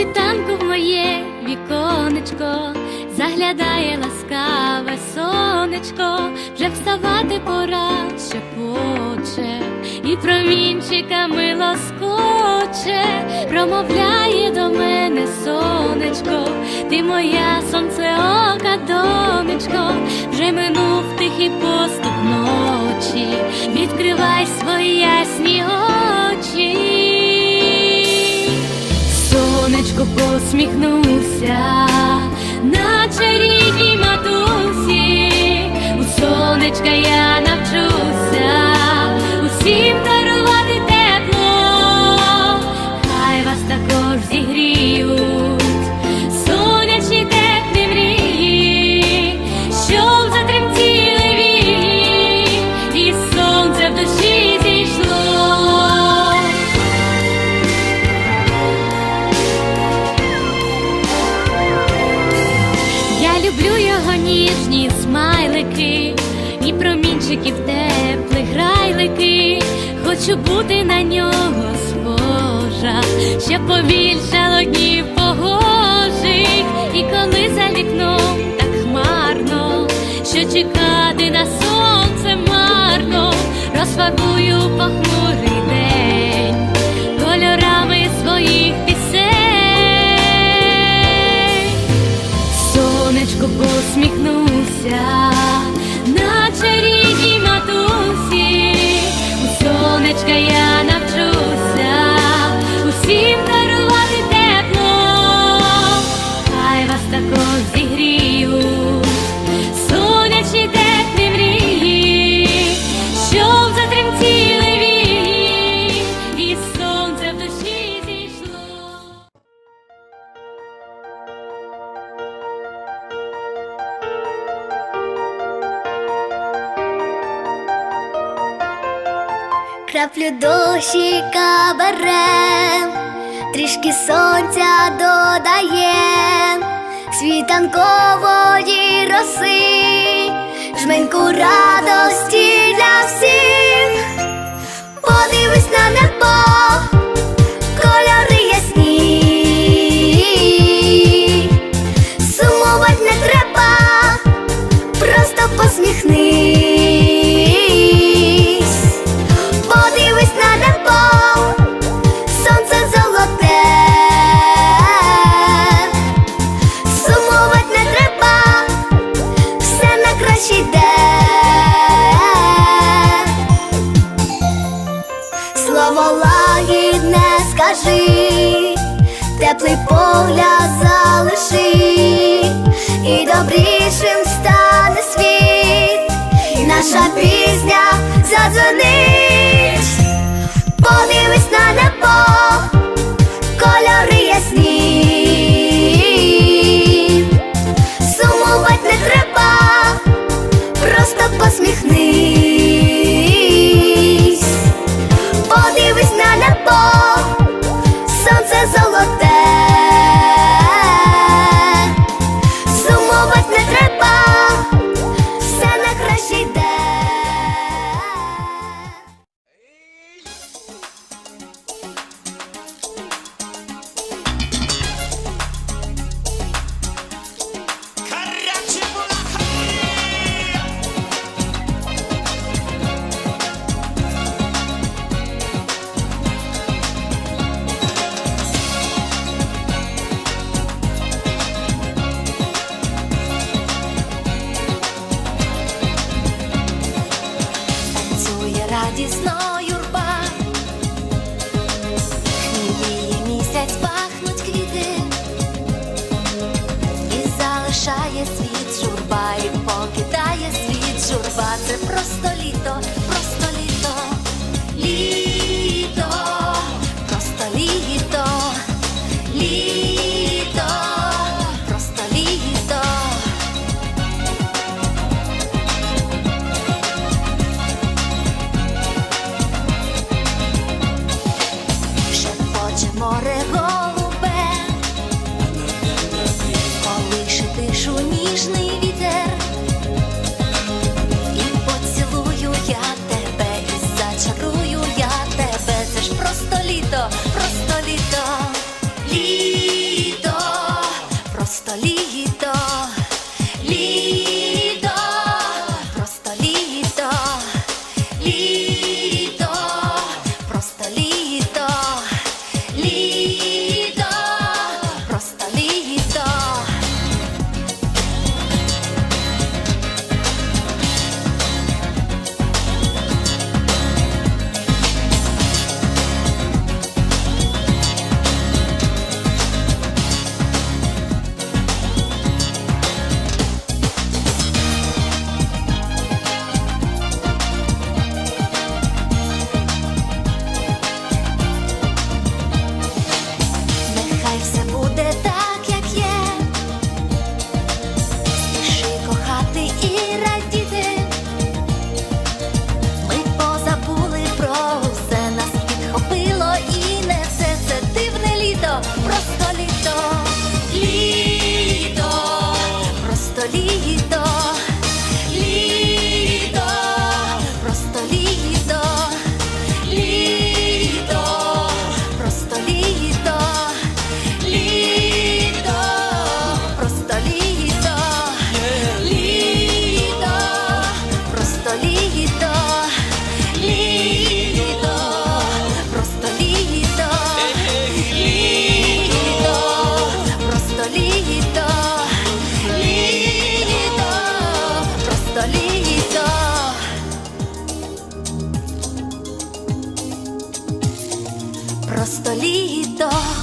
світанку в моє віконечко, заглядає ласкаве сонечко, вже вставати пора, шепоче, і промінчиками лоскоче, промовляє до мене сонечко, ти моя сонцеока донечко, вже минув тихий поступ ночі, відкривай свої ясні очі. Сонечко посміхнувся, наче рідній люблю його ніжні смайлики, і промінчиків теплих грайлики. Хочу бути на нього схожа, щоб побільшало днів погожих, і коли за вікном так хмарно, що чекати на сонце марно, розфарбую похмурий Краплю дощика берем, трішки сонця додаєм, світанкової роси, жменьку радості для всіх, Слово лагідне скажи, теплий погляд залиши, і добрішим стане світ, і наша пісня задзвонить. It's not solito. solito.